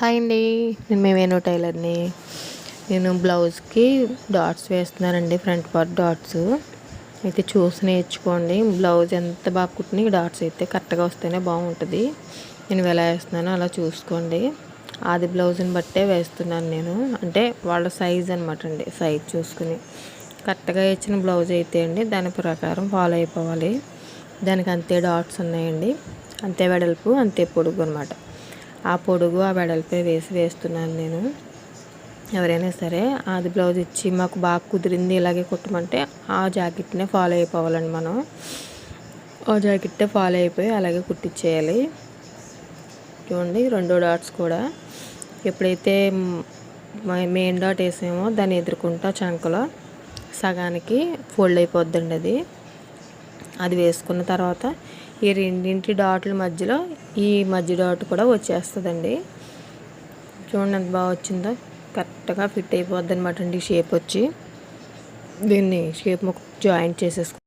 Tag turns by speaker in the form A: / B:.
A: Hi అండి. నేను మేమేనో టైలర్ని. నేను బ్లౌజ్కి డాట్స్ వేస్తున్నానండి ఫ్రంట్ పార్ట్ డాట్స్. అయితే చూసి నేర్చుకోండి బ్లౌజ్ ఎంత బాగా కుట్టిన డాట్స్ అయితే కరెక్ట్గా వస్తేనే బాగుంటుంది. నేను ఎలా వేస్తున్నానో అలా చూసుకోండి. ఆది బ్లౌజ్ని బట్టే వేస్తున్నాను నేను. అంటే వాళ్ళ సైజ్ అనమాట అండి సైజ్ చూసుకుని. కరెక్ట్గా ఇచ్చిన బ్లౌజ్ అయితే అండి దాని ప్రకారం ఫాలో అయిపోవాలి. దానికి అంతే డాట్స్ ఉన్నాయండి. అంతే వెడల్పు అంతే పొడుగు అనమాట ఆ పొడుగు ఆ వెడల్పే వేసి వేస్తున్నాను నేను. ఎవరైనా సరే అది బ్లౌజ్ ఇచ్చి మాకు బాగా కుదిరింది ఇలాగే కుట్టమంటే ఆ జాకెట్నే ఫాలో అయిపోవాలండి మనం. ఆ జాకెట్టే ఫాలో అయిపోయి అలాగే కుట్టించేయాలి చూడండి రెండో డాట్స్ కూడా. ఎప్పుడైతే మెయిన్ డాట్ వేసామో దాన్ని ఎదుర్కొంటా చంకలో. సగానికి ఫోల్డ్ అయిపోద్దండి అది. అది వేసుకున్న తర్వాత ఈ రెండింటి డాట్ల మధ్యలో ఈ మధ్య డాట్ కూడా వచ్చేస్తుందండి. చూడండి ఎంత బాగా వచ్చిందో. కరెక్ట్గా ఫిట్ అయిపోద్ది అనమాట అండి షేప్ వచ్చి. దీన్ని షేప్ జాయింట్ చేసేసుకుంటాం